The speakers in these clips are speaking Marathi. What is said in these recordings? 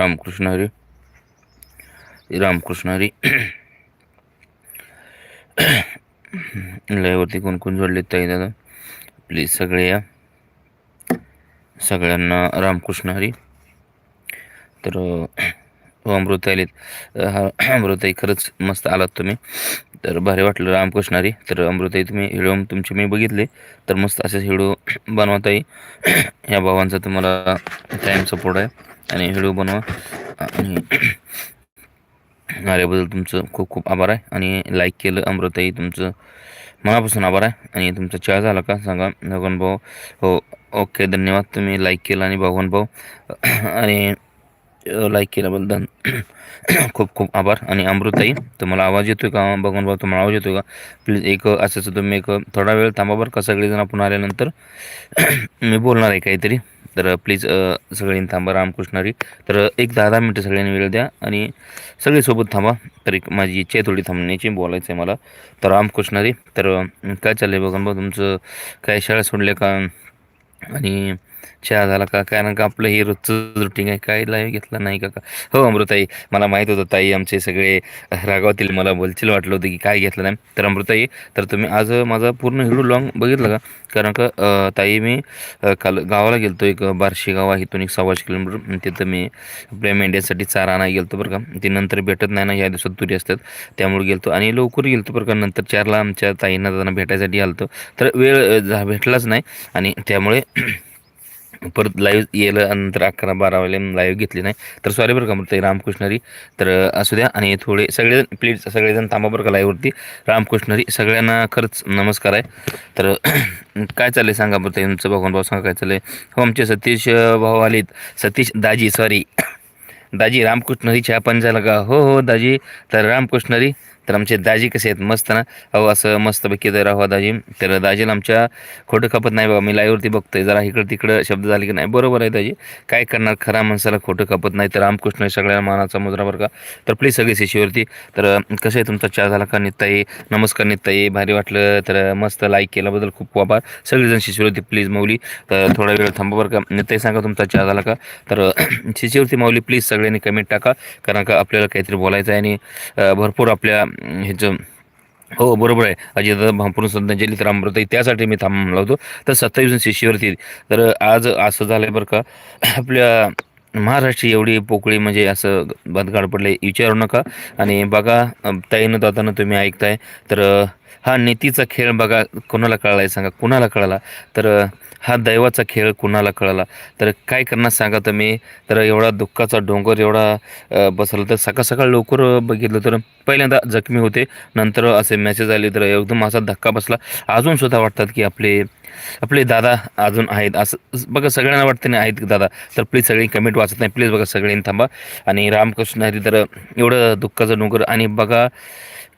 रामकृष्ण हरी. रामकृष्ण हरी. लयवरती कोण कोण जोडले ताई दादा? प्लीज सगळे या. सगळ्यांना रामकृष्ण हरी. तर हो अमृत आलेत. हा अमृताई खरंच मस्त आलात तुम्ही. तर भारी वाटलं रामकृष्ण हरी. तर अमृताई तुम्ही व्हिडिओ तुमचे मी बघितले. तर मस्त असेच व्हिडिओ बनवताई या भावांचा तुम्हाला टाईम सपोर्ट आहे. आणि व्हिडिओ बनवा. आणि आल्याबद्दल तुमचं खूप खूप आभार आहे. आणि लाईक केलं अमृताई तुमचं मनापासून आभार आहे. आणि तुमचा चहा झाला का सांगा. भगवान भाऊ हो ओके धन्यवाद. तुम्ही लाईक केलं आणि भगवान भाऊ आणि लाईक केल्याबद्दल खूप खूप आभार. आणि अमृताई तुम्हाला आवाज येतो आहे का? भगवान भाऊ तुम्हाला आवाज येतो का? प्लीज एक असंच तुम्ही एक थोडा वेळ थांबा बरं का? सगळेजण आपण आल्यानंतर मी बोलणार आहे काहीतरी. तर प्लीज सगळ्यांनी थांबा रामकृष्णारी तर एक दहा दहा मिनटं सगळ्यांनी वेळ द्या आणि सगळे सोबत थांबा. तर एक माझी इच्छा आहे थोडी थांबण्याची बोलायचं आहे मला. तर रामकृष्णारी तर काय चाललं आहे बघा भाऊ तुमचं काय शाळा सोडल्या का? आणि चहा झाला का? कारण का आपलं हे रोजचं रुटीन आहे. काय लाईव्ह घेतला नाही का का हो अमृताई मला माहीत होतं ताई आमचे सगळे रागावतील मला. बोलतील वाटलं होतं की काय घेतलं नाही. तर अमृताई तर तुम्ही आज माझा पूर्ण हिडू लॉंग बघितलं का? कारण का ताई मी काल गावाला गेलतो एक बारशी गाव आहे. इथून एक सव्वाशे किलोमीटर. तिथं मी आपल्या मेंढ्यासाठी चारा नाही गेलतो बरं का. ते नंतर भेटत नाही ना. या दिवसात तुरी असतात. त्यामुळे गेलतो आणि लवकर गेलतो बरं का. नंतर चारला आमच्या ताईंना त्यांना भेटायसाठी आलतो. तर वेळ भेटलाच नाही. आणि त्यामुळे परत लाईव्ह येलं नंतर अकरा बारा वाजले लाईव्ह घेतली नाही. तर सॉरी बरं का म्हणते रामकृष्णरी तर असू द्या. आणि थोडे सगळेजण प्लीज सगळेजण थांबा बरं का लाईव्हवरती रामकृष्णरी सगळ्यांना खरंच नमस्कार आहे. तर काय चाललं सांगा बरं ते तुमचं भगवान भाऊ सांगा काय चाललं हो आमचे सतीश भाऊ आलेत. सतीश दाजी सॉरी दाजी रामकृष्णरी चहा झालं का? हो हो दाजी. तर रामकृष्णरी तर आमचे दाजी कसे आहेत? मस्त ना? अहो असं मस्तपैकी तर राहा दाजी. तर दाजीला आमच्या खोटं खपत नाही बाबा. मी लाईवरती बघतोय. जरा इकडं तिकडं शब्द झाले की नाही? बरोबर आहे दाजी. काय करणार? खरा माणसाला खोटं खपत नाही. तर रामकृष्ण सगळ्या मानाचा मुद्रा बरं का? तर प्लीज सगळी शिशीवरती तर कसं आहे तुमचा चहा झाला का नित्ताई? नमस्कार नित्ताई. भारी वाटलं. तर मस्त लाईक केल्याबद्दल खूप आभार. सगळेजण शिशीवरती प्लीज माऊली तर थोडा वेळ थांबा बरं का? नित्ताई सांगा तुमचा चहा झाला का? तर शिशीवरती माऊली प्लीज सगळ्यांनी कमेंट टाका. कारण का आपल्याला काहीतरी बोलायचं आहे आणि भरपूर आपल्या ह्याचं हो बरोबर आहे. अजित भांपूर्ण श्रद्धांजली तर अमृताई त्यासाठी मी थांबला होतो. तर सत्तावीस शिष्यवरती तर आज असं झालं आहे बरं का आपल्या महाराष्ट्री एवढी पोकळी म्हणजे असं बदगाड पडले विचारू नका. आणि बघा ताईनं दादानं तुम्ही ऐकताय. तर हा नीतीचा खेळ बघा कोणाला कळला आहे सांगा? कुणाला कळला? तर हा दैवाचा खेळ कुणाला कळला? तर काय करणार सांगा तुम्ही? तर एवढा दुःखाचा डोंगर एवढा बसला तर सकाळ सकाळ लवकर बघितलं तर पहिल्यांदा जखमी होते. नंतर असे मेसेज आले तर एकदम असा धक्का बसला. अजून सुद्धा वाटतात की आपले आपले दादा अजून आहेत. असं बघा सगळ्यांना वाटतं नाही आहेत दादा. तर प्लीज सगळी कमेंट वाचत नाही. प्लीज बघा सगळ्यांनी थांबा. आणि रामकृष्ण हरी तर एवढं दुःखाचं डोंगर. आणि बघा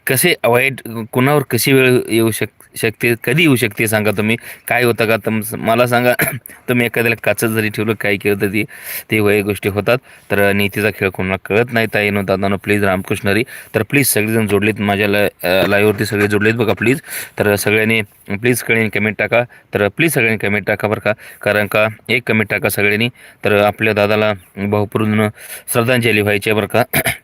कसे वाईट कुणावर कशी वेळ येऊ शक शकते कधी येऊ शकते सांगा तुम्ही? काय होतं का? तुम मला सांगा तुम्ही एखाद्याला काचत जरी ठेवलं काय केलं तरी ते वय गोष्टी होतात. तर नीतीचा खेळ कोणाला कळत नाही. ताई न दादानं प्लीज रामकृष्णरी तर प्लीज सगळेजण जोडलेत माझ्या ला लाईव्हवरती सगळे जोडलेत बघा प्लीज तर सगळ्यांनी प्लीज सगळ्यांनी कमेंट टाका. तर प्लीज सगळ्यांनी कमेंट टाका बरं का. कारण का एक कमेंट टाका सगळ्यांनी. तर आपल्या दादाला भाऊपूर्ण श्रद्धांजली व्हायची आहे बरं का.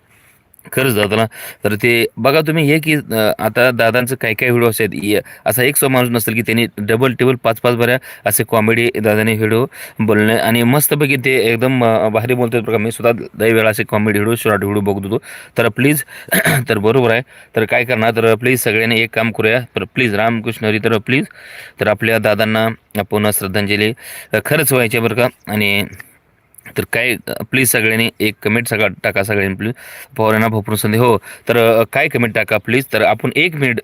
खरंच दादा ना. तर ते बघा तुम्ही हे की आता दादांचं काय काय व्हिडिओ आहेत. असा एक सो माणूस नसेल की त्यांनी डबल टेबल पाच पाच बऱ्या असे कॉमेडी दादाने व्हिडिओ बोलणे आणि मस्तपैकी ते एकदम भारी बोलतात बघा. मी सुद्धा दही वेळा असे कॉमेडी व्हिडिओ शॉर्ट व्हिडिओ बघत होतो. तर प्लीज तर बरोबर आहे. तर काय करणार? तर प्लीज सगळ्यांनी एक काम करूया. तर प्लीज रामकृष्ण हरी तर प्लीज तर आपल्या दादांना पुन्हा श्रद्धांजली खरंच व्हायचे बरं का. आणि तर काय प्लीज सगळ्यांनी एक कमेंट सगळा टाका सगळ्यांनी प्लीज पवारांना भरपूर संधी. हो तर काय कमेंट टाका प्लीज तर आपण एक मिनिट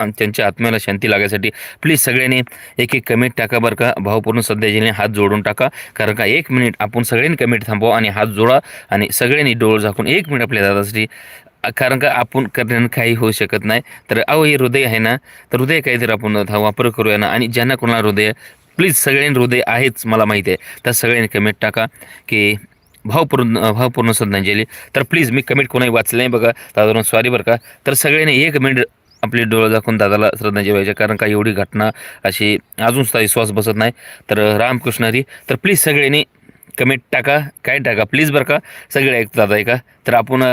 आणि त्यांच्या आत्म्याला शांती लागायसाठी प्लीज सगळ्यांनी एक एक कमेंट टाका बरं का. भावपूर्ण सध्याजीने हात जोडून टाका. कारण का एक मिनिट आपण सगळ्यांनी कमेंट थांबवा आणि हात जोडा आणि सगळ्यांनी डोळ झाकून एक मिनिट आपल्या दादासाठी कारण का आपण करण्यानं काही होऊ शकत नाही. तर अहो हे हृदय आहे ना तर हृदय काहीतरी आपण वापर करूया ना. आणि ज्यांना कोणाला हृदय प्लीज सगळ्यांनी हृदय आहेच मला माहिती आहे. तर सगळ्यांनी कमेंट टाका की भावपूर्ण भावपूर्ण श्रद्धांजली. तर प्लीज मी कमेंट कोणाही वाचलं नाही बघा. दादा सॉरी बरं का. तर सगळ्यांनी एक मिनिट आपले डोळे दाखवून दादाला श्रद्धांजली व्हायच्या कारण का एवढी घटना अशी अजून सुद्धा विश्वास बसत नाही. तर रामकृष्ण हरी तर प्लीज सगळ्यांनी कमेंट टाका. काय टाका? प्लीज बरं का. सगळे ऐकतात दादा ऐका. तर आपण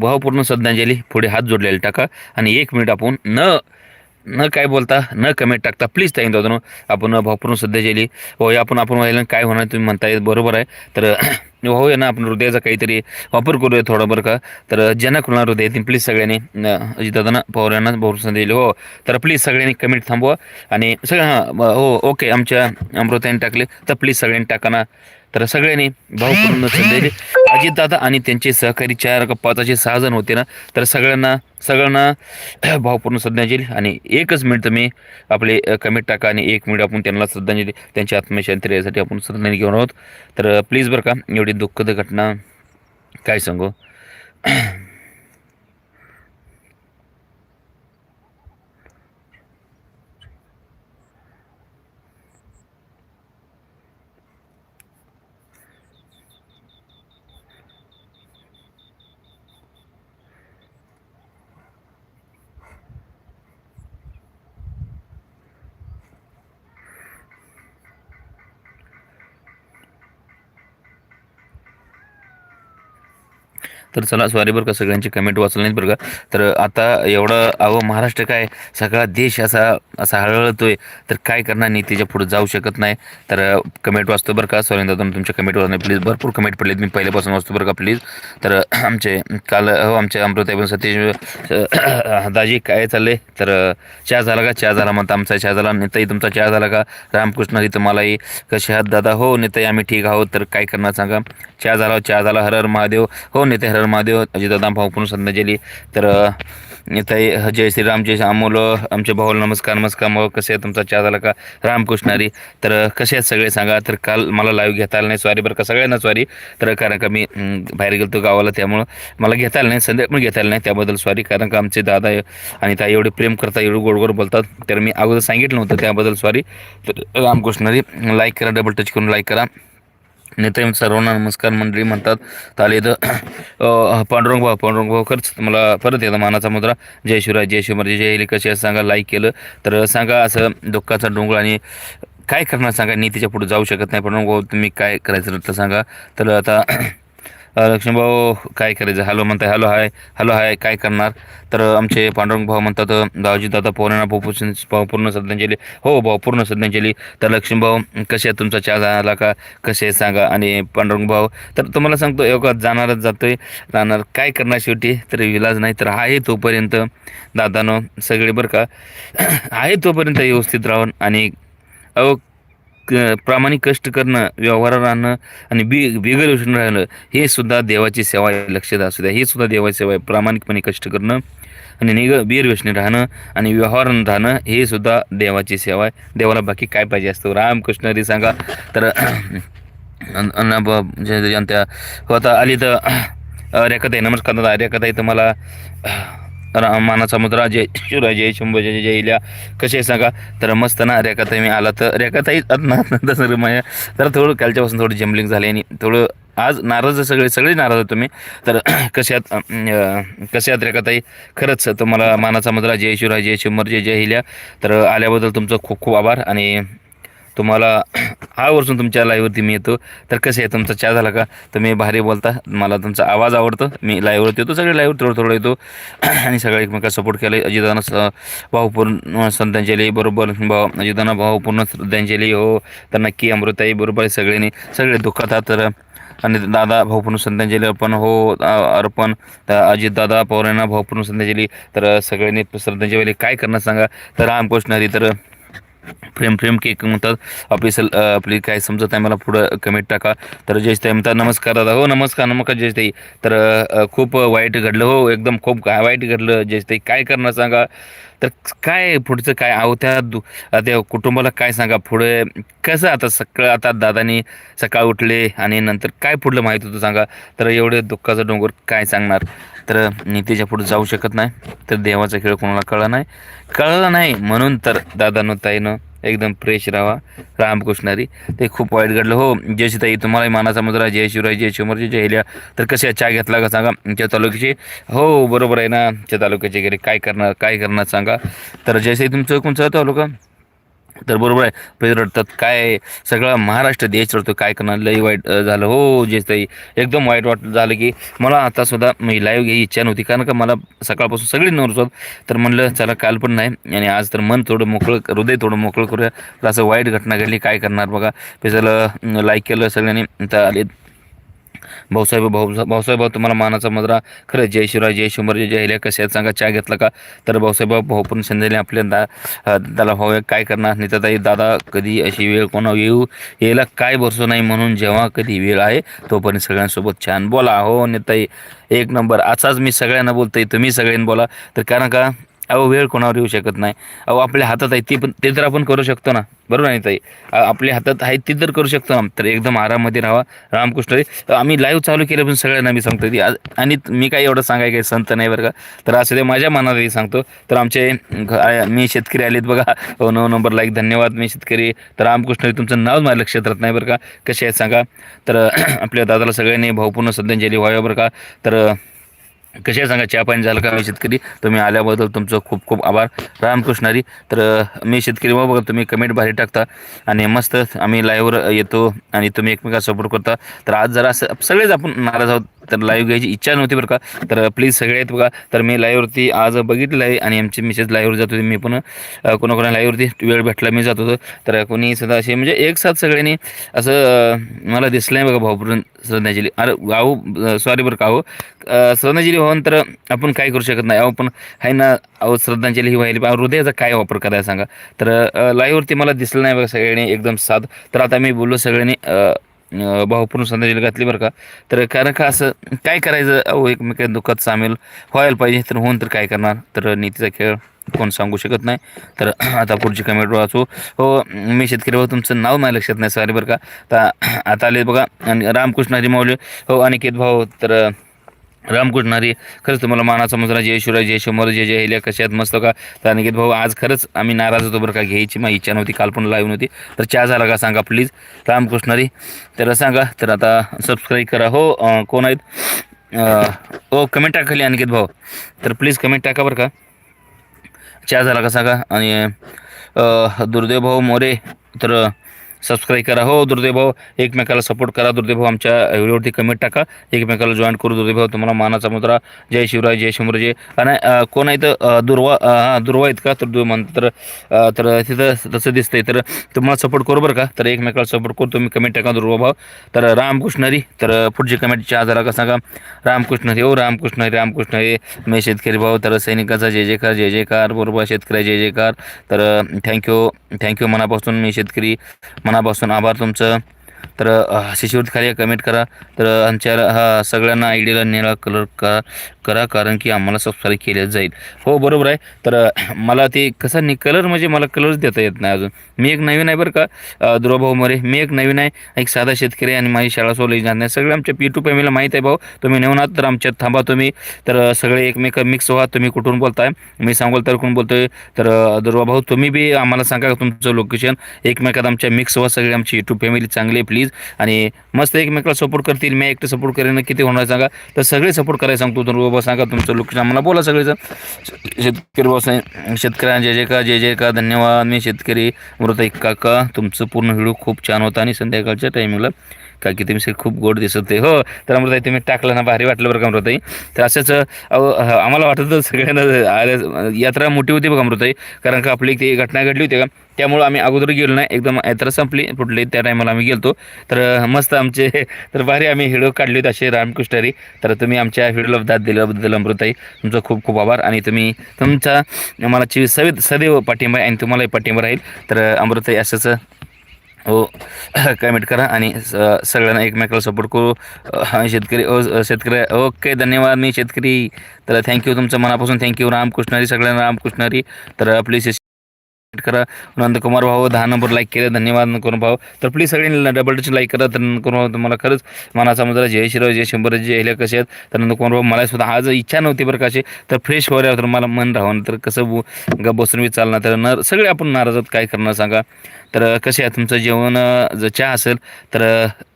भावपूर्ण श्रद्धांजली पुढे हात जोडलेले टाका. आणि एक मिनिट आपण न न काय बोलता न कमेंट टाकता. प्लीज ताई दादानो आपण भावपूर्ण श्रद्धांजली हो या आपण आपण व्हायला काय होणार तुम्ही म्हणताय बरोबर आहे. तर होऊया ना आपण हृदयाचा काहीतरी वापर करूया थोडा बरं का. तर ज्यांना कुणाला हृदय येतील प्लीज सगळ्यांनी अजितदादांना पवारांना संधी दिली हो तर प्लीज सगळ्यांनी कमेंट थांबवा. आणि सगळं हां हो ओके आमच्या अमृताने टाकले. तर प्लीज सगळ्यांनी टाका ना. तर सगळ्यांनी भावपूर्ण दिली अजितदादा आणि त्यांचे सहकारी चार पाचशे सहा जण होते ना तर सगळ्यांना सगळ्यांना भावपूर्ण श्रद्धांजली आणि एकच मिनिट तुम्ही आपले कमेंट टाका आणि एक मिनिट आपण त्यांना श्रद्धांजली त्यांच्या आत्मशांती यासाठी आपण श्रद्धांजली घेऊन आहोत. तर प्लीज बरं का एवढी दुःखद घटना काय सांगू? तर चला सॉरी बरं का सगळ्यांची कमेंट वाचलं नाहीत बरं का. तर आता एवढं अहो महाराष्ट्र काय? सगळा देश असा असा हळहळतोय. तर काय करणार नाही त्याच्या पुढे जाऊ शकत नाही. तर कमेंट वाचतो बरं का. सॉरी दादा तुमच्या कमेंट वाचणार प्लीज भरपूर कमेंट पडलेत. मी पहिल्यापासून वाचतो बरं का प्लीज तर आमचे काल हो आमचे अमृताई सतीश दाजी काय चालले तर चहा झाला का? चहा झाला म्हणता आमचा चहा झाला. नेताई तुमचा चहा झाला का? रामकृष्ण हरी तुम्हालाही कसे आहात दादा? हो नेताई आम्ही ठीक आहोत. तर काय करणार सांगा? चहा झाला चहा झाला हर हर महादेव. हो नेते हर हर महादेव अजितदा भाऊ पुन्हा संध्याजली तर ताई जय श्रीराम जय अमोल आमचे भाऊ नमस्कार नमस्कार मग कसे आहे तुमचा चहा झाला का? रामकृष्णारी तर कसे आहेत सगळे सांगा. तर काल मला लाईव्ह घेता आलं नाही. सॉरी बरं का सगळ्यांना सॉरी तर कारण का मी बाहेर गेलो गावाला त्यामुळं मला घेता आलं नाही. संध्या पण घेता आलं नाही त्याबद्दल सॉरी कारण का आमचे दादा आणि ताई एवढे प्रेम करतात एवढं गोड गोड बोलतात. तर मी अगोदर सांगितलं नव्हतं त्याबद्दल सॉरी तर रामकृष्णारी लाईक करा डबल टच करून लाईक करा. नेते सर्वांना नमस्कार मंडळी म्हणतात ताले इथं पांडुरंग भाऊ पांडुरंग भाऊ खरंच मला परत येतं मानाचा मुद्रा. जय शिवराय जय शिवराय जय हिली कशी सांगा लाईक केलं. तर सांगा असं दुःखाचा डोंगर आणि काय करणार सांगा नीतीच्या पुढे जाऊ शकत नाही. पांडुरंग भाऊ तुम्ही काय करायचं तर सांगा. तर आता लक्ष्मीभाऊ काय करायचं? हॅलो म्हणताय हॅलो हाय हॅलो हाय काय करणार? तर आमचे पांडुरंग भाऊ म्हणतात दावजी दादा पौर्णिमा भाऊ भाऊ पूर्ण श्रद्धांजली. हो भाऊ पूर्ण श्रद्धांजली. तर लक्ष्मीभाऊ कसे आहे तुमचा चहा झाला का? कसे आहे सांगा. आणि पांडुरंग भाऊ तर तुम्हाला सांगतो एवढा जाणारच जातोय. राहणार काय करणार शेवटी? तर विलाज नाही तर आहे तोपर्यंत. दादानं सगळे बरं का? आहे तोपर्यंत व्यवस्थित राहून आणि अहो क- प्रामाणिक कष्ट करणं व्यवहार राहणं आणि बी बिगर योजना राहणं हे सुद्धा देवाची सेवा आहे लक्षात असू द्या. हे सुद्धा देवाची सेवा आहे प्रामाणिकपणे कष्ट करणं आणि निग बिरव्यसने राहणं आणि व्यवहार राहणं हे सुद्धा देवाची सेवा आहे. देवाला बाकी काय पाहिजे असतं? रामकृष्ण हरी सांगा. तर त्या होता आली तर रेखाताई नमस्कार दादा. रेखाताई तुम्हाला रा- मानाचा मुद्रा जय शिवराय जय शंभू जय जय इल्या. कसे सांगा? तर मस्त ना रेखाताई मी आला तर रेखाताई ना तसं माझ्या तर थोडं कालच्यापासून थोडं जम्बलिंग झाली आणि थोडं आज नाराज सगळे सगळे नाराज आहे तुम्ही. तर कशात कशात रेखाताई? खरंच तुम्हाला मानाचा मुद्रा जय शिवराय जय शंभर जय जय हिल्या तर आल्याबद्दल तुमचं खूप खूप आभार आणि तुम्हाला हा तुमच्या लाईव्हवरती मी येतो. तर कसं आहे तुमचा चहा झाला का? तुम्ही भारी बोलता. मला तुमचा आवाज आवडतो. मी लाईव्हवरती येतो सगळे लाईव्ह थोडं थोडं येतो. आणि सगळे एकमेका सपोर्ट केला अजिताना स भावपूर्ण श्रद्धांजली बरोबर. भाऊ अजिताना भावपूर्ण श्रद्धांजली हो. तर नक्की अमृताई बरोबर आहे सगळ्यांनी सगळे दुःखात तर आणि दादा भाऊपूर्ण श्रद्धांजली अर्पण हो अर्पण. तर अजितदादा पवारांना भाऊपूर्ण श्रद्धांजली तर सगळ्यांनी श्रद्धांजली काय करणार सांगा. तर रामकृष्ण हरी तर प्रेम प्रेम केक म्हणतात. आपली सल आपली काय समजत आहे मला पुढं कमेंट टाका. तर जयताई म्हणतात नमस्कार दादा. हो नमस्कार नमस्कार जयताई तर खूप वाईट घडलं हो एकदम खूप काय वाईट घडलं जयताई काय करणार सांगा? तर काय पुढचं काय? अहो त्या दु त्या कुटुंबाला काय सांगा? पुढे कसं आता सकाळ आता दादानी सकाळ उठले आणि नंतर काय पुढलं माहीत होतं सांगा? तर एवढे दुःखाचा डोंगर काय सांगणार? तर नीतीच्या पुढे जाऊ शकत नाही. तर देवाचा खेळ कोणाला कळला नाही. कळलं नाही म्हणून तर दादानं ताईनं एकदम फ्रेश राहा. रामकृष्णारी. ते खूप वाईट घडलं. हो जयशिताई तुम्हाला मानाचा मुद्रा जय शिवराय जय शिवमर्जी जय हिल्या तर कशा चहा घेतला का सांगा? आमच्या तालुक्याचे? हो बरोबर आहे ना. आमच्या तालुक्याचे वगैरे काय करणार काय करणार सांगा. तर जयसाई तुमचं कोणचं तालुका? तर बरोबर आहे. पैसे रडतात काय सगळा महाराष्ट्र देश रडतो काय करणार? लई वाईट झालं. हो जे ताई एकदम वाईट वाट झालं की मला आता सुद्धा मी लाईव्ह घ्यायची इच्छा नव्हती. कारण का मला सकाळपासून सगळी नवरचोत तर म्हणलं चला काल पण नाही. आणि आज तर मन थोडं मोकळं हृदय थोडं मोकळं करूया. तर असं वाईट घटना घडली. काय करणार? बघा. त्याचं लाईक केलं सगळ्यांनी. तर आले. भाऊसाहेब भाऊ भाऊसाहेब भाऊ तुम्हाला मानाचा मजरा. खरं जय शिवराय जय शंभर जय जय कसे आहेत? सांगा चहा घेतला का? तर भाऊसाहेब भाऊ भाऊ पण संध्याने आपल्या दा त्याला दादा भाऊ काय करणार? नाही ताई दादा कधी अशी वेळ कोणा येऊ? यायला काय भरसो नाही म्हणून जेव्हा कधी वेळ आहे तोपर्यंत सगळ्यांसोबत छान बोला. हो नेताई एक नंबर. असाच मी सगळ्यांना बोलतोय. तुम्ही सगळ्यांनी बोला. तर कारण का अहो वेळ कोणावर येऊ शकत नाही. अहो आपल्या हातात आहे ती पण ते तर आपण करू शकतो ना. बरोबर आहे ताई? आपल्या हातात आहे ती तर करू शकतो ना. तर एकदम आराममध्ये राहा रामकृष्ण तर आम्ही लाईव्ह चालू केलं पण सगळ्यांना मी सांगतो ती. आणि मी काही एवढं सांगाय काही संत नाही बरं का. तर असं ते माझ्या मनातही सांगतो. तर आमचे मी शेतकरी आलेत बघा. नऊ नंबर लाईक धन्यवाद मी शेतकरी. तर रामकृष्ण तुमचं नाव माझ्या लक्षात राहत नाही बरं का. कसे आहेत सांगा. तर आपल्या दादाला सगळ्यांनी भावपूर्ण श्रद्धांजली व्हावी बरं का. तर कसे सांगा चहा पाणी झालं का मी शेतकरी? तुम्ही आल्याबद्दल तुमचं खूप खूप आभार. रामकृष्णारी तर मी शेतकरी बाबा बघा तुम्ही कमेंट भारी टाकता. आणि मस्त आम्ही लाईव्हवर येतो आणि तुम्ही एकमेकांना सपोर्ट करता. तर आज जरा असं सगळेच आपण नाराज आहोत. तर लाईव्ह घ्यायची इच्छा नव्हती बरं का. तर प्लीज सगळे आहेत बघा. तर मी लाईव्हवरती आज बघितलं आहे आणि आमची मिसेस लाईव्हवर जात होती. मी पण कोणाकोणा लाईव्हवरती वेळ भेटला मी जात होतो. तर कोणी सुद्धा असे म्हणजे एक साथ सगळ्यांनी असं मला दिसलं आहे बघा भाऊपूर्ण श्रद्धांजली. अरे अहो सॉरी बरं का हो श्रद्धांजली होऊन तर आपण काय करू शकत नाही अहो पण आहे ना अहो श्रद्धांजली ही व्हायला. हृदयाचा काय वापर करायला सांगा. तर लाईव्हवरती मला दिसलं नाही बघा सगळ्यांनी एकदम साथ. तर आता मी बोललो सगळ्यांनी भावपूर्ण श्रद्धांजली घातली बरं का. तर कारण का असं काय करायचं? अहो एकमेकात दुःखात सामील व्हायला पाहिजे तर होऊन तर काय करणार? तर नीतीचा खेळ कोण सांगू शकत नाही. तर आता पुढची कमेंट वाचू हो मी शेतकरी भाऊ तुमचं नाव नाही लक्षात नाही सॉरी बरं का. आता आता आले बघा आणि रामकृष्ण हरी माऊली. हो अनिकेत भाऊ तर रामकृष्ण हरी. खरंच तुम्हाला मानाचा मुजरा जय शिवराय जय शंभर जय जय हेल्या कशात मस्त का? तर अनिकेत भाऊ आज खरंच आम्ही नाराज होतो बरं का घ्यायची माझी इच्छा नव्हती काल पण लाईव्ह नव्हती तर चहा झाला का सांगा प्लीज रामकृष्ण हरी. तर सांगा तर आता सबस्क्राईब करा. हो कोण आहेत? ओ हो कमेंट टाका खाली अनिकेत भाऊ. तर प्लीज कमेंट टाका बरं का. चहा झाला का सांगा? आणि दुर्देव दुर्दैव भाऊ मोरे तर सबस्क्राईब करा. हो दुर्दैव भाऊ एकमेकाला सपोर्ट करा. दुर्दैव भाऊ आमच्या व्हिडिओवरती कमेंट टाका. एकमेकाला जॉईन करू. दुर्दैव भाऊ तुम्हाला मानाचा मुद्रा. जय शिवराय जय शंभर आणि कोण आहे तर दुर्वा हां दुर्वा आहेत का? तर दु म्हणतात तर तर तिथं तसं दिसतंय. तर तुम्हाला सपोर्ट करू बरं का? तर एकमेकाला सपोर्ट करू. तुम्ही कमेंट टाका दुर्वा भाऊ. तर रामकृष्ण हरी तर पुढची कमेंटची आजारा झाला का सांगा? रामकृष्ण हरी हो रामकृष्ण हरी रामकृष्ण हरी. मी शेतकरी भाऊ तर सैनिकाचा जय जयकार जय जयकार. बरोबर शेतकरी जय जयकार. तर थँक्यू थँक्यू मनापासून मी शेतकरी मनापासून आभार तुमचं. तर शिष्यवृत्ती खाली कमेंट करा. तर आमच्या हा सगळ्यांना आयडियाला निळा कलर का करा कारण की आम्हाला सबस्क्राईब केलं जाईल. हो बरोबर आहे. तर मला ते कसं नाही कलर म्हणजे मला कलरच देता येत नाही अजून. मी एक नवीन आहे बरं का अ, दुराभाऊ मोरे. मी एक नवीन आहे एक साधा शेतकरी आणि माझी शाळा सोडली जात नाही. सगळे आमच्या पी टू फॅमिलीला माहीत आहे भाऊ. तुम्ही नेऊन आहात तर आमच्यात थांबा तुम्ही. तर सगळे एकमेक मिक्स व्हा. तुम्ही कुठून बोलताय? मी सांगोल तर कोण बोलतोय? तर अ, दुर्वा भाऊ तुम्ही बी आम्हाला सांगा तुमचं लोकेशन एकमेकात आमच्या मिक्स व्हा. सगळे आमची यूट्यूब फॅमिली चांगली आहे. प्लीज आणि मस्त एकमेकाला सपोर्ट करतील मी एकटं सपोर्ट करेन किती होणार सांगा. तर सगळे सपोर्ट करायला सांगतो तर बाबा सांगा तुमचं लोकेशन आम्हाला बोला सगळेजण. शेतकरी बाबा शेतकऱ्यांना जय जय का जय जय का धन्यवाद. मी शेतकरी मृत काका. तुमचं पूर्ण व्हिडिओ खूप छान होता आणि संध्याकाळच्या टायमिंगला का की तुम्ही खूप गोड दिसत आहे. हो तर अमृताई तुम्ही टाकलं ना भारी वाटलं बरं का अमृताई? तर असंच आम्हाला वाटत होतं सगळ्यांना आल्या- यात्रा मोठी होती बघा अमृताई. कारण का आपली ती घटना घडली होती का? त्यामुळं आम्ही अगोदर गेलो नाही. एकदम यात्रा संपली फुटली. त्या टायमाला आम्ही गेलतो. तर मस्त आमचे तर भारी आम्ही व्हिडिओ काढले होते असे रामकृष्णारी. तर तुम्ही आमच्या व्हिडिओला दाद दिल्याबद्दल अमृताई तुमचं खूप खूप आभार. आणि तुम्ही तुमचा मला ची सदैव पाठिंबा आहे आणि तुम्हालाही पाठिंबा राहील. तर अमृताई असंच हो कमेंट करा आणि स- सगळ्यांना एकमेकाला सपोर्ट करू. शेतकरी ओ शेतकरी ओके धन्यवाद मी शेतकरी. तर थँक्यू तुमचं मनापासून. थँक्यू रामकृष्णारी सगळ्यांना रामकृष्णारी. तर प्लीज करा. नंदकुमार भाऊ दहा नंबर लाईक केलं. धन्यवाद नंदकुमार भाऊ. तर प्लीज सगळ्यांनी डबल टच लाईक करा. तर नंदकुमार भाऊ तुम्हाला खरंच मनाचा मुद्रा जय शिराव जय शंभर जय ह्याला कसे आहेत? तर नंदकुमार भाऊ मला सुद्धा आज इच्छा नव्हती बरं कसे तर फ्रेश व्हायला तर मला मन राहून. तर कसं बो ग बसून बी चालणार तर न सगळे आपण नाराज काय करणार सांगा. तर कसे आहे तुमचं जेवण जर चहा असेल तर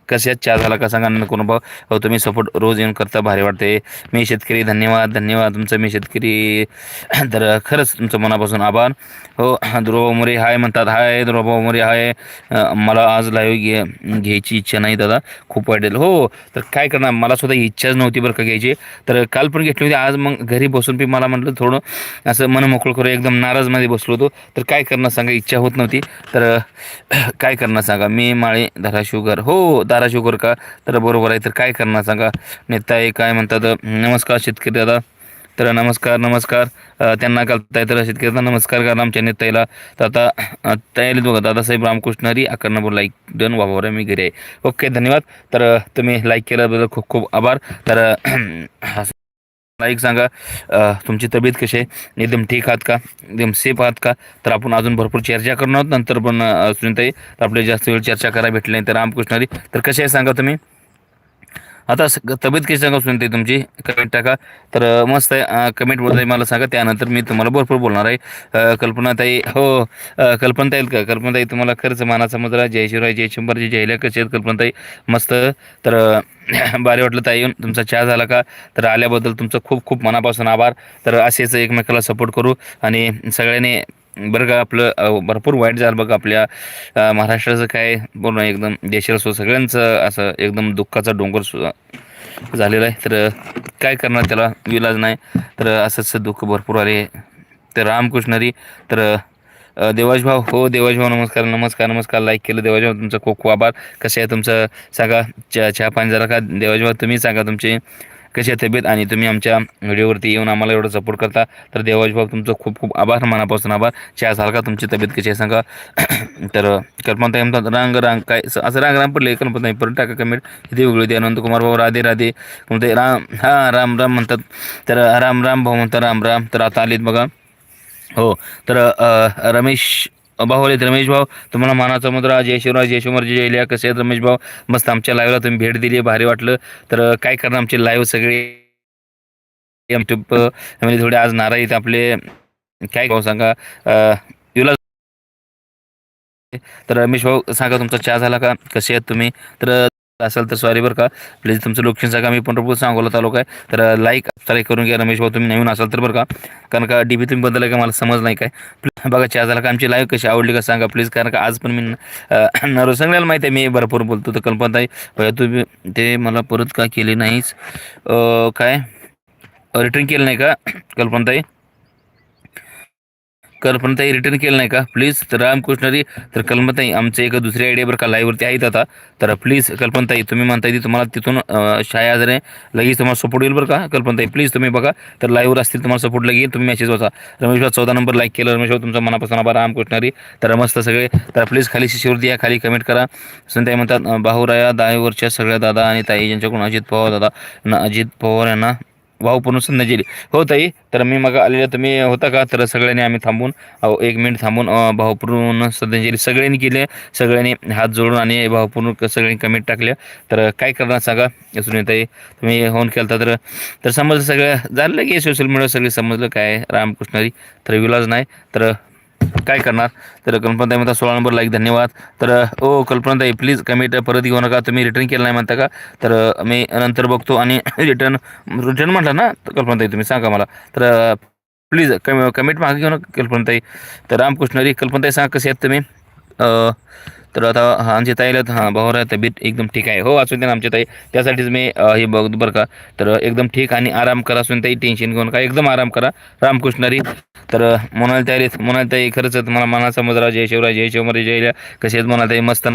कशात चहा झाला का सांगा नको भाऊ. हो, तुम्ही सपोर्ट रोज येऊन करता भारी वाटते मी शेतकरी धन्यवाद धन्यवाद. तुमचं मी शेतकरी. तर खरंच तुमचं मनापासून आभार. हो ध्रुवभाऊ मोरे हाय म्हणतात. हाय ध्रुवभाऊ मोरे हाय. मला आज लाईव्ह घे घ्यायची इच्छा नाही दादा. खूप वाटेल. हो तर काय करणार? मला सुद्धा इच्छाच नव्हती बरं का घ्यायची. तर काल पण घेतली होती. आज मग घरी बसून बी मला म्हटलं थोडं असं मन मोकळं करू. एकदम नाराजमध्ये बसलो होतो. तर काय करणार सांगा? इच्छा होत नव्हती. तर काय करणार सांगा? मी माळे धाराशिवकर हो धाराशिवकर का? तर बरोबर आहे. तर काय करणार सांगा? नेता काय म्हणतात? नमस्कार शेतकरी दादा. तर नमस्कार नमस्कार. त्यांना त्यांना घालताय तर शेतकऱ्यांना नमस्कार करा आमच्या नेत्याला तर आता तयारीत बघा दादासाहेब रामकृष्ण हरी अकरा नंबर लाईक डन वावर मी घरी आहे. ओके धन्यवाद. तर तुम्ही लाईक केल्याबद्दल खूप खूप आभार. तर मला एक सांगा तुमची तब्येत कशी आहे? एकदम ठीक आहात का? एकदम सेफ आहात का? तर आपण अजून भरपूर चर्चा करणार आहोत. नंतर पण अ, सुनीताई आपले जास्त वेळ चर्चा करा भेटली नाही तर रामकृष्ण हरी. तर कसे आहे सांगा तुम्ही? आता तब्येत कशी सांगा सुनते तुमची? कमेंट टाका. तर मस्त आहे. कमेंटमध्ये मला सांगा. त्यानंतर मी तुम्हाला भरपूर बोलणार आहे. कल्पनाताई हो अ, कल्पनाताई का कल्पनाताई तुम्हाला खरंच मानाचा मुद्रा. जय शिवराय जय शंभरजी जय कसे आहेत कल्पनाताई? मस्त. तर बारे भारी वाटलं ताई येऊन. तुमचा चहा झाला का? तर आल्याबद्दल तुमचं खूप खूप मनापासून आभार. तर असेच एकमेकाला सपोर्ट करू. आणि सगळ्यांनी बरं का आपलं भरपूर वाईट झालं बघा आपल्या महाराष्ट्राचं काय पूर्ण एकदम देशाला सो सगळ्यांचं असं एकदम दुःखाचा डोंगर सु झालेला आहे. तर काय करणार त्याला? विलाज नाही. तर असंच दुःख भरपूर आले. तर रामकृष्णरी तर अ, देवाज भाऊ हो देवाजभाऊ नमस्कार नमस्कार नमस्कार. लाईक केलं देवाज भाऊ तुमचं खूप खूप आभार. कसे आहे तुमचं? सांगा चहा पाणी झाला का? देवाज भाऊ तुम्ही सांगा तुमची कशी आहे तब्येत? आणि तुम्ही आमच्या व्हिडिओवरती येऊन आम्हाला एवढं सपोर्ट करता. तर देवाजी भाऊ तुमचं खूप खूप आभार मनापासून आभार. चहा झाला का तुमची तब्येत कशी आहे सांगा. तर कल्पना म्हणतात रांग रांग काय असं रांग रांग पडले कल्पना परत टाका कमेंट. इथे वेगळी होती. अनंत कुमार भाऊ राधे राधे. म्हणते राम हां राम राम म्हणतात. तर राम राम भाऊ म्हणतात राम राम. तर आता आलेत बघा. हो. तर रमेश भाऊ रमेश भाऊ तुम्हाला मानाचा मुद्रा जय शिवराज जय जय लिया कसे आहेत रमेश भाऊ? मस्त आमच्या लाईव्हला तुम्ही भेट दिली भारी वाटलं. तर काय करणार आमचे लाईव्ह सगळे? यूट्यूब म्हणजे थोडे आज नाराज येत आपले. काय भाऊ सांगा? युला तर रमेश भाऊ सांगा तुमचा चहा झाला का? कसे आहेत तुम्ही? तर असेल तर सॉरी बरं का. प्लीज तुमचं लोकेशन सांगा. मी पंढरपूर सांगोला तालुका आहे. तर लाईक सबस्क्राईब करून घ्या. रमेश भाऊ तुम्ही नवीन असाल तर बरं का. कारण का डी बी तुम्ही आहे का मला समज नाही काय. प्लीज बघा चहा झाला का? आमची लाईव्ह कशी आवडली का सांगा प्लीज कारण का आज पण मी नरो सांगायला माहिती आहे. मी भरपूर बोलतो तर कल्पना आहे तुम्ही ते मला परत का केले नाहीच? काय? रिटर्न केलं नाही का? कल्पनाताई? कल्पनाताई रिटर्न केलं नाही का? प्लीज तर रामकृष्णरी तर कल्पनाताई आमच्या एक दुसरी आयडिया बरं का लाईव्हवरती आहेत आता. तर प्लीज कल्पनाताई तुम्ही म्हणताय ती तुम्हाला तिथून शाया आजारे लगेच तुम्हाला सपोर्ट येईल बरं का? कल्पनाताई प्लीज तुम्ही बघा. तर लाईव्हवर असतील तुम्हाला सपोर्ट लगेल तुम्ही मेसेज वाचा. रमेश भाऊ चौदा नंबर लाईक केलं. रमेश भाऊ तुमचा मनापासून आभार रामकृष्णरी तर मस्त सगळे. तर प्लीज खाली शिष्यवरती या खाली कमेंट करा. संताई म्हणतात भाऊराया दाईवरच्या सगळ्या दादा आणि ताई यांच्याकडून अजित पवार दादा अजित पवार यांना वाव पूर्ण संधी दिली हो ताई तर मी मग आलेलं तुम्ही होता का? तर सगळ्यांनी आम्ही थांबून अहो, एक मिनिट थांबून भावपूर्ण श्रद्धांजली सगळ्यांनी केले. सगळ्यांनी हात जोडून आणि भावपूर्ण सगळ्यांनी कमेंट टाकल्या. तर काय करणार सांगा? सुनीताई तुम्ही होऊन केलता तर तर समजलं सगळं. झालं की सोशल मीडियावर सगळे समजलं. काय? रामकृष्णारी तर विलाज नाही. तर काय करणार? तर कल्पनाताई म्हणता सोळा नंबर लाईक धन्यवाद. तर ओ कल्पनाताई प्लीज कमेंट परत घेऊ नका. तुम्ही रिटर्न केलं नाही म्हणता का? तर मी नंतर बघतो आणि रिटर्न रिटर्न म्हटलं ना तर कल्पनाताई तुम्ही सांगा मला. तर प्लीज कम कमेंट मागे घेऊ नका कल्पनाताई. तर रामकृष्ण रामकृष्णरी कल्पनाताई सांगा कसे आहेत तुम्ही? तर आता हा आमच्या ताईला हां भाऊरा तब्येत एकदम ठीक आहे. हो असून दे ना आमच्या ताई. त्यासाठीच मी हे बघ बरं का. तर एकदम ठीक आणि आराम करा असून ताई टेन्शन घेऊन का एकदम आराम करा. रामकृष्णरी. तर मोनाल ताई मोनाल ताई खरंच मला मनाचा मुजरा जय शिवराय जय शिवमरे जय कसे आहेत मोनाल ताई? मस्त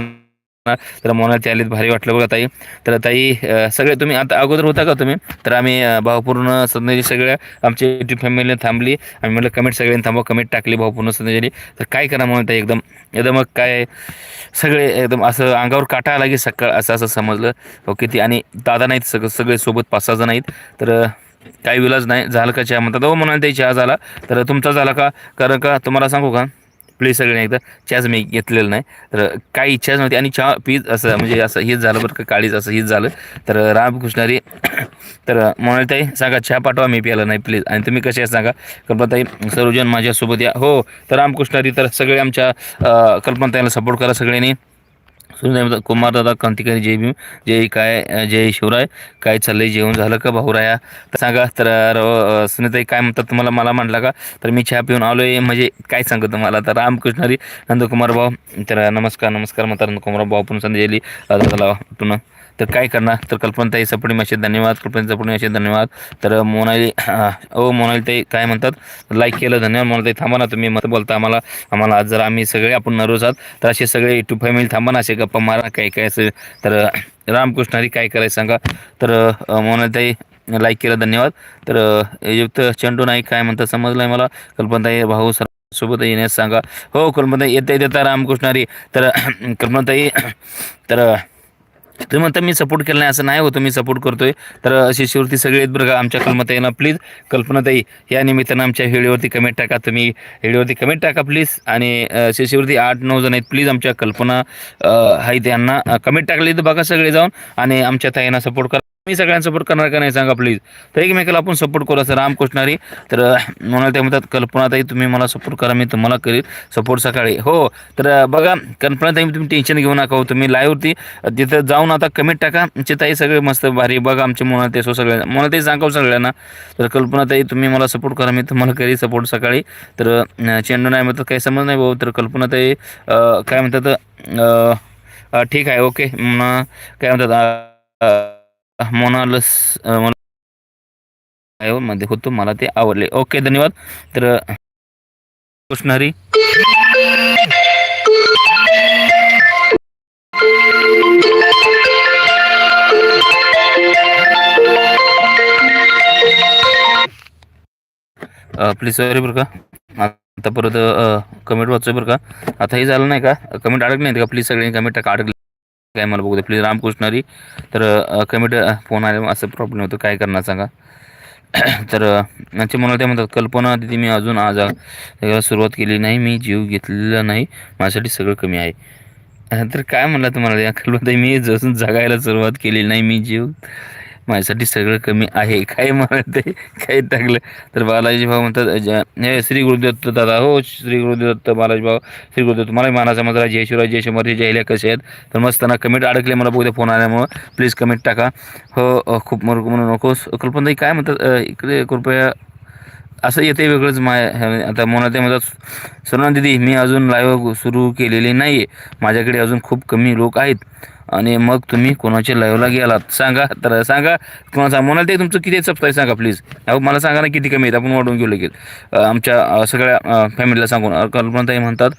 तर मोनाल त्यालीत भारी वाटलं बघा ताई. तर ताई सगळे तुम्ही आता अगोदर होता का तुम्ही? तर आम्ही भावपूर्ण श्रद्धांजली सगळ्या आमची युट्यूब फॅमिलीने थांबली. आम्ही म्हटलं कमेंट सगळ्यांनी थांबवा कमेंट टाकली भावपूर्ण श्रद्धांजली तर काय करा म्हणून ताई एकदम एकदम मग काय सगळे एकदम असं अंगावर काटा आला की सकाळ असं असं समजलं. ओके किती आणि दादा नाहीत सगळं सगळे सोबत पाच सहा जण आहेत. तर काही विलाज नाही झालं का चहा म्हणतात हो म्हणाल ताई चहा झाला. तर तुमचा झाला का? कारण का? तुम्हाला सांगू का? प्लीज सगळ्यांनी एकदा चहाच मी घेतलेलं नाही. तर काही इच्छाच नव्हती आणि चहा पीज असं म्हणजे असं हेच झालं बरं का काळीच असं हेच झालं. तर रामकृष्णारी तर म्हणाल ताई सांगा चहा पाठवा मी प्यायला नाही प्लीज आणि तुम्ही कसे आहे सांगा. कल्पनाताई सर्वजण माझ्यासोबत या. हो तर रामकृष्णारी तर सगळे आमच्या कल्पनाताईला सपोर्ट करा सगळ्यांनी. कुमार दादा क्रांतिकारी जय भीम जय काय जय शिवराय काय चाललंय? जेवण झालं का भाऊराया? तर सांगा तर सुनीताई काय म्हणतात तुम्हाला? मला म्हटलं का? तर मी चहा पिऊन आहे म्हणजे काय सांगू तुम्हाला? तर रामकृष्णारी नंदकुमार भाऊ. तर नमस्कार नमस्कार म्हणतात नंदकुमार भाऊ. पण संधी दिली झाला वाटून. तर काय करणार? तर कल्पनाताई सपडी मासे धन्यवाद. कल्पना सपणी मासे धन्यवाद. तर मोनाली ओ मोनालीताई काय म्हणतात? लाईक केलं धन्यवाद. मोनालीताई थांबा ना तुम्ही. मत बोलता आम्हाला. आम्हाला आज जर आम्ही सगळे आपण नरोज आहात तर असे सगळे टू फॅमिली थांबा ना असे गप्पा मारा काय काय असं तर रामकृष्ण हरी काय करायचं सांगा? तर मोनालीताई लाईक केलं धन्यवाद. तर युक्त चंडू नाईक काय म्हणतात समजलं आहे मला कल्पनाताई भाऊ सर सोबत येण्यास सांगा. हो कल्पनाताई येता येता रामकृष्णारी तर कल्पनाताई तर तुम्ही म्हणता मी सपोर्ट केला नाही असं नाही होतं. मी सपोर्ट करतोय. तर शिष्यवृत्ती सगळे आहेत बरं आमच्या आमच्या कल्पनाताईंना प्लीज कल्पनाताई या निमित्तानं आमच्या व्हिडिओवरती कमेंट टाका. तुम्ही व्हिडिओवरती कमेंट टाका प्लीज आणि शिष्यवृत्ती आठ नऊ जण आहेत प्लीज आमच्या कल्पना हाय आहेत यांना कमेंट टाकली तर बघा सगळे जाऊन आणि आमच्या ताईंना सपोर्ट करा. मी सगळ्यांना सपोर्ट करणार का नाही सांगा प्लीज तर एकमेकाला आपण सपोर्ट करू असं रामकृष्णारी तर म्हणाल ते म्हणतात कल्पनाताई तुम्ही मला सपोर्ट करा मी तुम्हाला करील सपोर्ट सकाळी. हो तर बघा कल्पनाताई तुम्ही टेन्शन घेऊ नका हो तुम्ही लाईव्हवरती तिथं जाऊन आता कमेंट टाका. आमचे ताई सगळे मस्त भारी बघा आमचे मोना ते सो सगळ्या मला ते सांगाव सगळ्यांना. तर कल्पनाताई तुम्ही मला सपोर्ट करा मी तुम्हाला करील सपोर्ट सकाळी. तर चेंडू नाही म्हणतात काही समज नाही भाऊ. तर कल्पनाताई काय म्हणतात ठीक आहे ओके. काय म्हणतात मोनालसमध्ये होतो मला ते आवडले. ओके धन्यवाद. तर कृष्णहरी. प्लीज सॉरी बरं का. आता परत कमेंट वाचतोय बरं का. आता हे झालं नाही का? कमेंट अडकली नाही का? प्लीज सगळे कमेंट टाका. अडकली. काय मला बघू दे प्लीज रामकृष्णारी तर कमेंट फोन आले असं प्रॉब्लेम होतो. काय करणार सांगा. तर यांचे मला ते म्हणतात कल्पना दिदी मी अजून आज सुरुवात केली नाही. मी जीव घेतलेला नाही. माझ्यासाठी सगळं कमी आहे. तर काय म्हणलं तुम्हाला? या कल्पना मी जसून जगायला सुरुवात केली नाही मी जीव माझ्यासाठी सगळं कमी आहे. काय म्हणते ते काय टाकलं. तर बालाजी भाऊ म्हणतात हे श्री गुरुदत्त दादा हो श्री गुरुदत्त बालाजी भाऊ श्री गुरुदत्त मलाही मानाचा मजरा जय शिवराय जय शंभर जय हिल्या कसे आहेत? तर मस्त त्यांना कमेंट अडकले मला बघू फोन आल्यामुळं. प्लीज कमेंट टाका. हो खूप मर म्हणू नकोस कल्पनाताई काय म्हणतात इकडे कृपया असं येते वेगळंच माय आता मोना ते म्हणतात सोना दिदी मी अजून लाईव्ह सुरू केलेली नाही आहे माझ्याकडे अजून खूप कमी लोक आहेत. आणि मग तुम्ही कोणाच्या लाईव्हला गेलात? सांगा. तर सांगा. कोणाचा म्हणाल ते तुमचं किती सप्ताह आहे सांगा प्लीज अहो मला सांगा ना किती कमी आहेत. आपण वाढवून घेऊ लगेल आमच्या सगळ्या फॅमिलीला सांगून. कल्पनाताई म्हणतात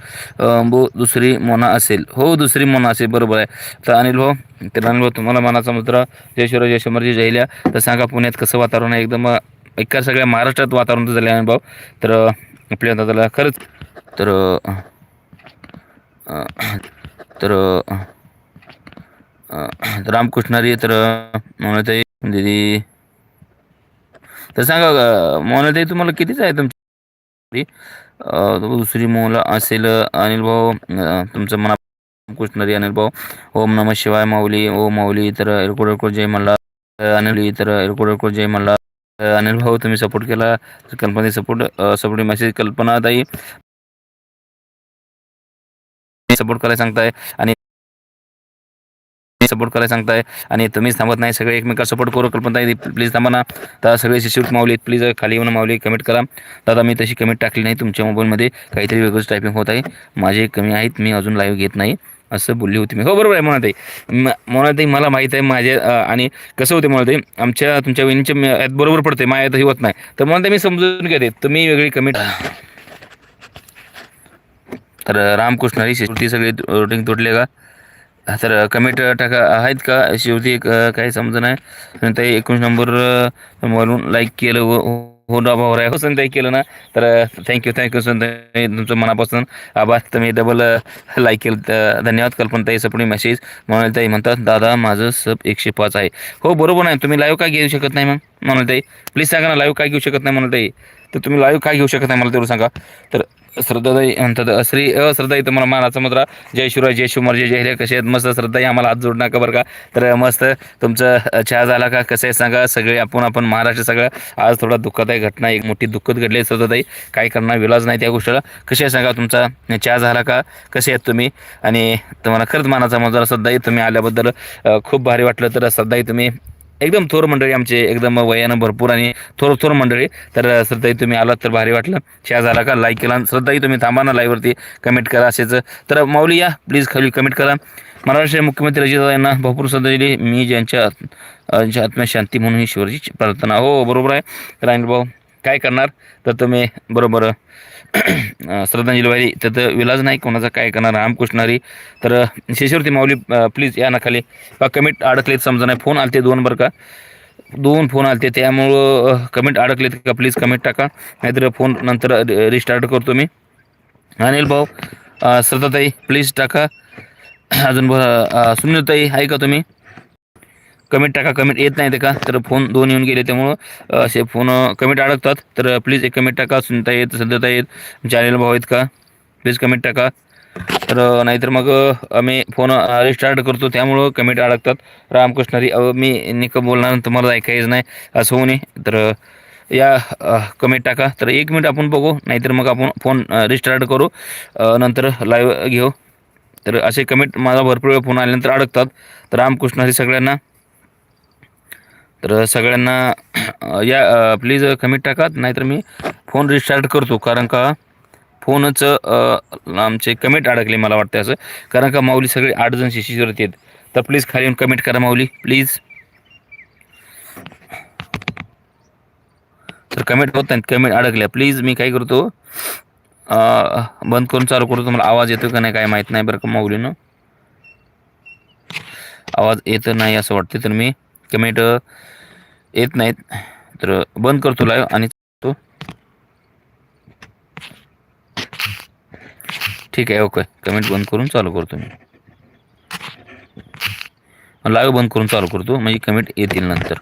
बो दुसरी मोना असेल. हो दुसरी मोना असेल. बरोबर आहे. तर अनिल भाऊ तर अनिल भाऊ तुम्हाला मनाचा मित्र जय शिवराज जय जयल्या तर सांगा पुण्यात कसं वातावरण आहे? एकदम एका सगळ्या महाराष्ट्रात वातावरण झालं आहे भाऊ. तर आपल्या दादाला खरंच तर तर राम अ, तर रामकृष्णारी तर दिदी. तर सांगा अ, तुम्हाला कितीच आहे तुमची? दुसरी मुलं असेल अनिल भाऊ तुमचं मना कृष्णारी अनिल भाऊ. ओम नम शिवाय माऊली ओ माऊली तर एरकोड एरकोड जय मल्ला. अनिल तर एरकोड एरकोड जय मल्ला. अनिल भाऊ तुम्ही सपोर्ट केला. कल्पना सपोर्ट सपोर्ट मेसेज कल्पना ताई सपोर्ट करायला सांगताय. आणि सपोर्ट करायला सांगताय. आणि तुम्हीच थांबत नाही सगळे एकमेकांना सपोर्ट करू. कल्पना प्लीज थांबा ना. तर सगळे शिशूट माऊली प्लीज खाली येऊन माऊली कमेंट करा. दादा मी तशी कमेंट टाकली नाही तुमच्या मोबाईलमध्ये काहीतरी वेगळंच टायपिंग होत आहे. माझे कमी आहेत मी अजून लाईव्ह घेत नाही. असं बोलली होती मी. हो बरोबर आहे म्हणत आहे म्हणत मला माहीत आहे माझे आणि कसं होते म्हणत आहे आमच्या तुमच्या वहिनीच्या यात बरोबर पडते माझ्यात होत नाही. तर म्हणते मी समजून घेते. तुम्ही वेगळी कमेंट तर रामकृष्णारी शेवटी सगळे रुटीन तुटले का? तर कमेंट टाका आहेत का? शेवटी एक काही समज नाही. ते एकोणीस नंबर वरून लाईक केलं व हो, हो डाबावर आहे हो संताई केलं ना? तर थँक्यू थँक्यू संताई. तुमचं मनापासून आभार. तुम्ही डबल लाईक केलं तर धन्यवाद. कल्पनाताई सपणी मेसेज ताई म्हणतात दादा माझं सब एकशे पाच आहे. हो बरोबर नाही तुम्ही लाईव्ह का घेऊ शकत नाही मग म्हणालताई प्लीज सांगा ना लाईव्ह का घेऊ शकत नाही म्हणालताई तर तुम्ही लाईव्ह काय घेऊ शकत नाही मला तेवढं सांगा. तर श्रद्धाताई म्हणतात श्री अ श्रद्धाई तुम्हाला मानाचा मुद्रा जय शिवराय जय शिवमर जय जय हिरे कसे आहेत? मस्त श्रद्धाई आम्हाला हात जोडणार का बरं का. तर मस्त तुमचं चहा झाला का? कसं आहे सांगा. सगळे आपण आपण महाराष्ट्र सगळं आज थोडा दुःखदायी घटना एक मोठी दुःखद घडली आहे श्रद्धाताई. काय करणार? विलाज नाही त्या गोष्टीला. कसे आहे सांगा तुमचा चहा झाला का? कसे आहेत तुम्ही? आणि तुम्हाला खरंच मानाचा मुद्रा श्रद्धाई तुम्ही आल्याबद्दल खूप भारी वाटलं. तर श्रद्धाई तुम्ही एकदम थोर मंडळी आमचे एकदम वयानं भरपूर आणि थोर थोर मंडळी. तर श्रद्धाई तुम्ही आलात तर भारी वाटलं. शेअर झाला का लाईक केला. आणि श्रद्धाई तुम्ही थांबा ना लाईव्हवरती कमेंट करा असेच. तर माऊली या प्लीज खाली कमेंट करा. महाराष्ट्र मुख्यमंत्री अजितदादा यांना भरपूर श्रद्धा दिली. मी ज्यांच्या आत्मशांती आत्म्या शांती म्हणून ही शिवरची प्रार्थना. हो बरोबर आहे. तर भाऊ काय करणार? तर तुम्ही बरोबर श्रद्धांजली वाहिली. तर विलाज नाही कोणाचा काय करणार? रामकृष्णारी तर शिष्यवरती माऊली प्लीज या ना खाली. का कमेंट अडकलेत समजा नाही. फोन आलते दोन बरं का. दोन फोन आलते त्यामुळं कमेंट अडकलेत का? प्लीज कमेंट टाका. नाहीतर फोन नंतर रिस्टार्ट करतो मी. अनिल भाऊ श्रद्धाताई प्लीज टाका. अजून ब अं, सुनीलताई आहे का तुम्ही. कमेंट टाका कमेंट येत नाही ते का? तर फोन दोन येऊन गेले त्यामुळं असे फोन कमेंट अडकतात. तर प्लीज एक कमेंट टाका. सुनता येत सध्याता येत चॅनेल भाव आहेत का? प्लीज कमेंट टाका. तर नाहीतर मग आम्ही फोन रिस्टार्ट करतो. त्यामुळं कमेंट अडकतात. रामकृष्णारी अ, मी निक बोलणार तुम्हाला ऐकायचं नाही असं होऊ नये. तर या कमेंट टाका. तर एक मिनिट आपण बघू नाहीतर मग आपण फोन रिस्टार्ट करू. नंतर लाईव्ह घेऊ. तर असे कमेंट माझा भरपूर वेळ फोन आल्यानंतर अडकतात. तर रामकृष्णारी सगळ्यांना तर सगळ्यांना या प्लीज कमेंट टाका नाहीतर मी फोन रिस्टार्ट करतो. कारण का फोनच आमचे कमेंट अडकले मला वाटतं असं. कारण का माऊली सगळे आठ जण शिशीवरती आहेत. तर प्लीज खाली येऊन कमेंट करा माऊली प्लीज तर कमेंट होत नाहीत कमेंट अडकल्या. प्लीज मी काय करतो बंद करून चालू करतो. तुम्हाला आवाज येतो का नाही काय माहीत नाही बरं का माऊलीनं. आवाज येत नाही असं वाटते तर मी कमेंट येत नाहीत. तर बंद करतो लाईव्ह आणि तो ठीक आहे ओके कमेंट बंद करून चालू करतो मी. लाईव्ह बंद करून चालू करतो म्हणजे कमेंट येतील नंतर.